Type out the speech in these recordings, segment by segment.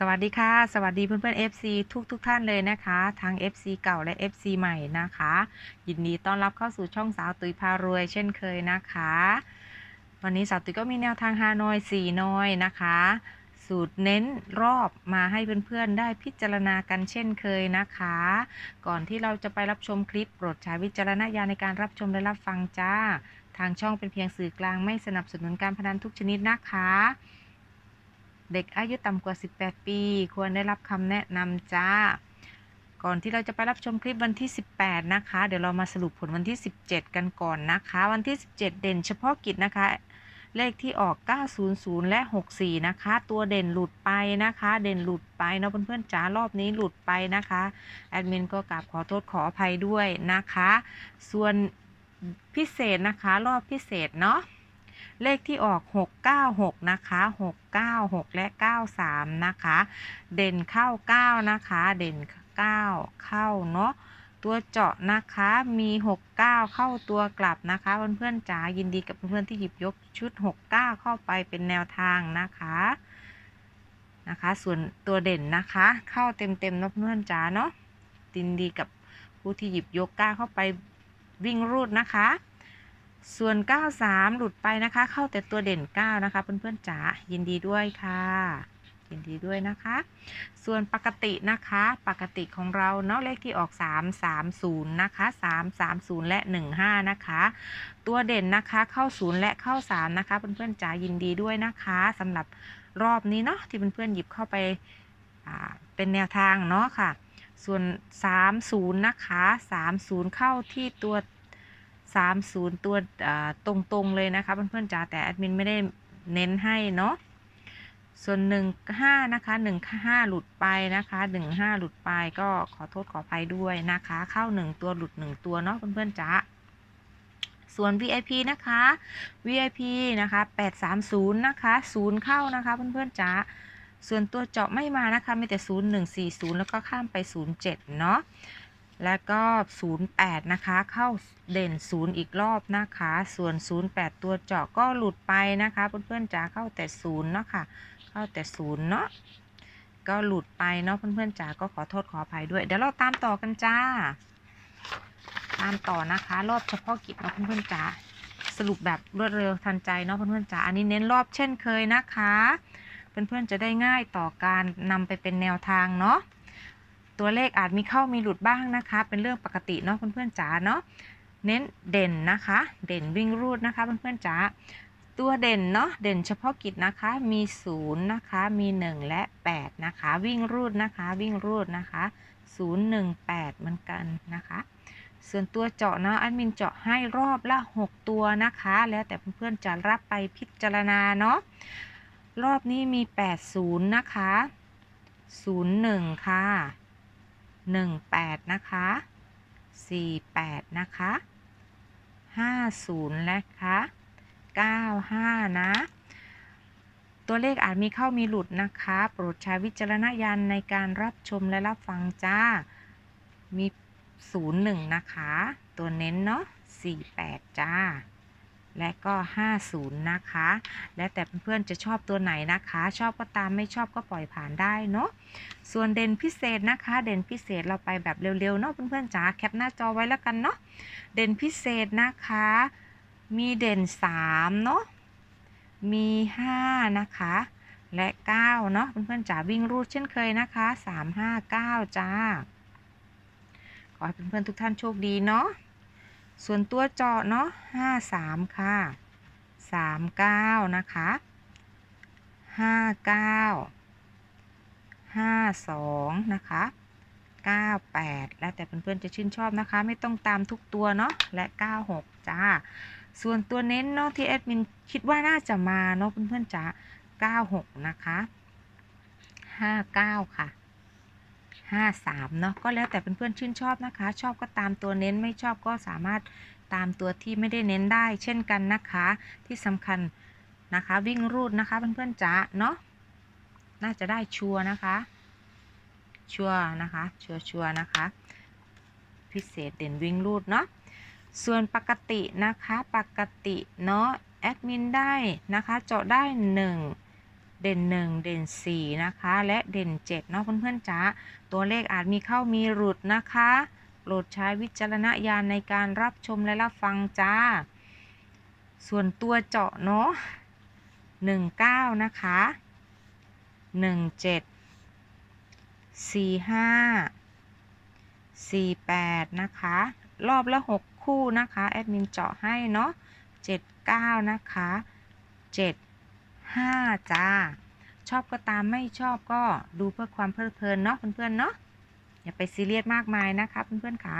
สวัสดีค่ะ สวัสดีเพื่อนๆ FC ทุกทุกท่านเลยนะคะ ทั้ง FC เก่าและ FC ใหม่นะคะ ยินดีต้อนรับเข้าสู่ช่องสาวตุยพารวย เช่นเคยนะคะ วันนี้สาวตุยก็มีแนวทางฮานอย4น้อยนะคะ สูตรเน้นรอบมาให้เพื่อนๆได้พิจารณากันเช่นเคยนะคะ ก่อนที่เราจะไปรับชมคลิปโปรดใช้วิจารณญาณในการรับชมและรับฟังจ้า ทางช่องเป็นเพียงสื่อกลางไม่สนับสนุนการพนันทุกชนิดนะคะ เด็กอายุต่ำกว่า 18 ปี ควรได้รับคำแนะนำจ้า ก่อนที่เราจะไปรับชมคลิปวันที่ 18 นะคะ เดี๋ยวเรามาสรุปผลวันที่ 17 กันก่อนนะคะ วันที่ 17 เด่นเฉพาะกิจนะคะ เลขที่ออก 900 และ 64 นะคะ ตัวเด่นหลุดไปนะคะ เด่นหลุดไปเนาะเพื่อนๆจ๋ารอบนี้หลุดไปนะคะ แอดมินก็กราบขอโทษขออภัยด้วยนะคะ ส่วนพิเศษนะคะ รอบพิเศษเนาะ เลขที่ออก 696 นะคะ 696 และ 93 นะคะ เด่นเข้า 9 นะคะ เด่น 9 เข้าเนาะตัวเจาะนะคะมี 69 เข้าตัวกลับนะคะ เพื่อนๆจ๋ายินดีกับเพื่อนๆที่หยิบยกชุด 69 เข้าไปเป็นแนวทางนะคะนะคะ ส่วนตัวเด่นนะคะ เข้าเต็มๆเนาะเพื่อนๆจ๋าเนาะยินดีกับผู้ที่หยิบยกก้าเข้าไปวิ่งรูดนะคะ ส่วน 93 หลุดไปนะคะ เข้าแต่ตัวเด่น 9 นะคะ เพื่อนๆจ๋ายินดีด้วยค่ะ ยินดีด้วยนะคะ ส่วนปกตินะคะ ปกติของเราเนาะเลขที่ออก 330 นะคะ 330 และ 15 นะคะ ตัวเด่นนะคะเข้า 0 และเข้า 3 นะคะ เพื่อนๆจ๋ายินดีด้วยนะคะสำหรับรอบนี้เนาะที่เพื่อนๆหยิบเข้าไปเป็นแนวทางเนาะค่ะ ส่วน 30 นะคะ 30 เข้าที่ตัว 30 ตัวตรงๆเลยนะคะเพื่อนๆจ๋าแต่แอดมินไม่ได้เน้นให้เนาะส่วน 15 นะคะ 15 หลุดไปนะคะ 15 หลุดไปก็ขอโทษขออภัยด้วยนะคะ เข้า 1 ตัวหลุด 1 ตัวเนาะเพื่อนๆจ๋าส่วน VIP นะคะ VIP นะคะ 830 นะคะ 0 เข้านะคะเพื่อนๆจ๋าส่วนตัวเจาะไม่มานะคะมีแต่ 0140 แล้วก็ข้ามไป 07 เนาะ แล้วก็ 08 นะคะ เข้าเด่น 0 อีกรอบนะคะ ส่วน 08 ตัวเจาะก็หลุดไปนะคะ เพื่อนๆจ๋าเข้าแต่0เนาะค่ะ เข้าแต่0เนาะ ก็หลุดไปเนาะเพื่อนๆจ๋าก็ขอโทษขออภัยด้วย เดี๋ยวเราตามต่อกันจ้า ตามต่อนะคะ รอบเฉพาะกิจเนาะเพื่อนๆจ๋า สรุปแบบรวดเร็วทันใจเนาะเพื่อนๆจ๋า อันนี้เน้นรอบเช่นเคยนะคะ เพื่อนๆจะได้ง่ายต่อการนำไปเป็นแนวทางเนาะ ตัวเลขอาจมีเข้ามีหลุดบ้างนะคะ เป็นเรื่องปกติเนาะเพื่อนๆจ๋าเนาะเน้นเด่นนะคะ เด่นวิ่งรูดนะคะเพื่อนๆจ๋าตัวเด่นเนาะเด่นเฉพาะกิจนะคะมี0นะคะมี 1 และ 8 นะคะ วิ่งรูดนะคะวิ่งรูดนะคะ 0 1 8 เหมือนกันนะคะ ส่วนตัวเจาะเนาะแอดมินเจาะให้รอบละ 6 ตัวนะคะ แล้วแต่เพื่อนๆจะรับไปพิจารณาเนาะรอบนี้มี 80 นะคะ 01 ค่ะ 18 นะคะ 48 นะคะ 50 นะคะ 95 นะ ตัวเลขอาจมีเข้ามีหลุดนะคะ โปรดใช้วิจารณญาณในการรับชมและรับฟังจ้า มี 01 นะคะ ตัวเน้นเนาะ48 จ้า และก็ 50 นะคะ และแต่เพื่อนๆจะชอบตัวไหนนะคะ ชอบก็ตามไม่ชอบก็ปล่อยผ่านได้เนาะส่วนเด่นพิเศษนะคะ เด่นพิเศษเราไปแบบเร็วๆเนาะเพื่อนๆจ๋าแคปหน้าจอไว้แล้วกันเนาะเด่นพิเศษนะคะ มีเด่น 3 เนาะมี 5 นะคะ และ 9 เนาะเพื่อนๆจ๋าวิ่งรูดเช่นเคยนะคะ 3 5 9 จ้า ขอให้เพื่อนๆทุกท่านโชคดีเนาะ ส่วนตัวเจาะเนาะ5 3ค่ะ3 9นะคะ5 9 5 2นะคะ9 8แล้วแต่เพื่อนๆจะชื่นชอบนะคะ ไม่ต้องตามทุกตัวเนาะและ96จ้า ส่วนตัวเน้นเนาะที่แอดมินคิดว่าน่าจะมาเนาะเพื่อนๆจ๋า96นะคะ59ค่ะ 53เนาะก็แล้วแต่เพื่อนๆชื่นชอบนะคะ ชอบก็ตามตัวเน้นไม่ชอบก็สามารถตามตัวที่ไม่ได้เน้นได้ เช่นกันนะคะ ที่สำคัญนะคะ วิ่งรูดนะคะเพื่อนๆจ๋าเนาะน่าจะได้ชัวร์นะคะ ชัวร์นะคะ ชัวร์ชัวร์นะคะ พิเศษเด่นวิ่งรูดเนาะส่วนปกตินะคะปกติเนาะแอดมินได้นะคะเจาะได้ 1 เด่น 1 เด่น 4 นะคะ และเด่น7เนาะเพื่อนๆจ๋าตัวเลขอาจมีเข้ามีหลุดนะคะโปรดใช้วิจารณญาณในการรับชมและรับฟังจ้า ส่วนตัวเจาะเนาะ19 นะคะ 17 45 48 นะคะ รอบละ 6 คู่นะคะ แอดมินเจาะให้เนาะ79 นะคะ 7 5 จ้า ชอบก็ตามไม่ชอบก็ดูเพื่อความเพลิดเพลินเนาะเพื่อนๆเนาะอย่าไปซีเรียสมากมายนะคะเพื่อนๆค่ะ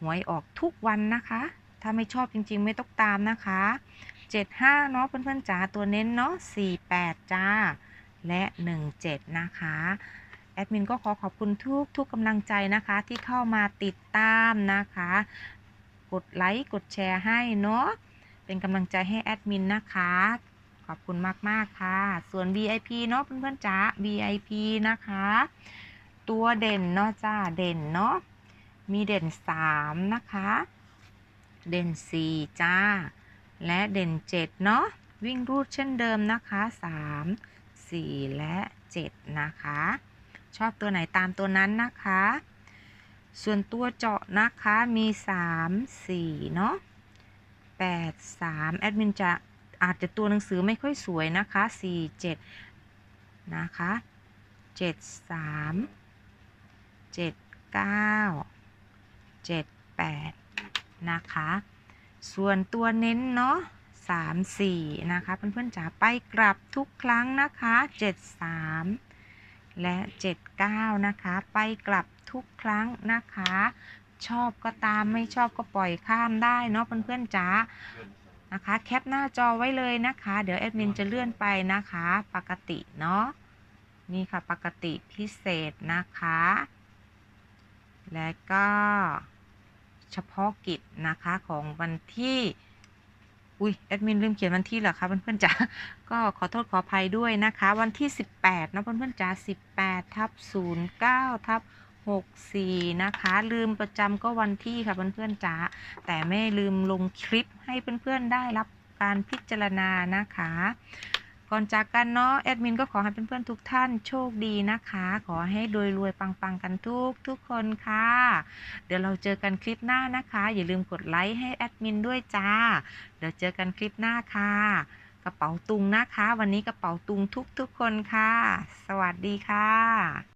หวยออกทุกวันนะคะ ถ้าไม่ชอบจริงๆ ไม่ต้องตามนะคะ 75 เนาะเพื่อนๆจ๋าตัวเน้นเนาะ48 จ้า และ 17 นะคะแอดมินก็ขอขอบคุณทุกทุกกำลังใจนะคะที่เข้ามาติดตามนะคะ กดไลค์กดแชร์ให้เนาะเป็นกำลังใจให้แอดมินนะคะ อบคุณมาก ๆ ค่ะ ส่วน VIP เนาะเพื่อนๆจ๋า VIP นะคะ ตัวเด่นเนาะจ้าเด่นเนาะมีเด่น 3 นะคะ เด่น 4 จ้า และเด่น 7 เนาะวิ่งรูดเช่นเดิมนะคะ 3 4 และ 7 นะคะ ชอบตัวไหนตามตัวนั้นนะคะ ส่วนตัวเจาะนะคะมี 3 4 เนาะ8 3 แอดมินจะ อาจจะตัวหนังสือไม่ค่อยสวยนะคะ 4 7 นะคะ 7 3 7 9 7 8 นะคะ ส่วนตัวเน้นเนาะ3 4 นะคะ เพื่อนๆจ๋าไปกลับทุกครั้งนะคะ 7 3 และ 7 9 นะคะ ไปกลับทุกครั้งนะคะ ชอบก็ตามไม่ชอบก็ปล่อยข้ามได้เนาะเพื่อนๆจ๋า นะคะ แคปหน้าจอไว้เลยนะคะ เดี๋ยวแอดมินจะเลื่อนไปนะคะ ปกติเนาะ นี่ค่ะปกติพิเศษนะคะ และก็เฉพาะกิจนะคะของวันที่ อุ้ยแอดมินลืมเขียนวันที่เหรอคะเพื่อนๆจ๋า ก็ขอโทษขออภัยด้วยนะคะ วันที่ 18นะเพื่อนๆจ๋า18ทับ09ทับ 64 นะคะ ลืมประจำก็วันที่ค่ะเพื่อนๆจ๋าแต่ไม่ลืมลงคลิปให้เพื่อนๆได้รับการพิจารณานะคะ ก่อนจากกันเนาะแอดมินก็ขอให้เพื่อนๆทุกท่านโชคดีนะคะ ขอให้รวยรวยๆปังๆกันทุกทุกคนค่ะ เดี๋ยวเราเจอกันคลิปหน้านะคะ อย่าลืมกดไลค์ให้แอดมินด้วยจ้า เดี๋ยวเจอกันคลิปหน้าค่ะกระเป๋าตุงนะคะ วันนี้กระเป๋าตุงทุกๆคนค่ะ สวัสดีค่ะ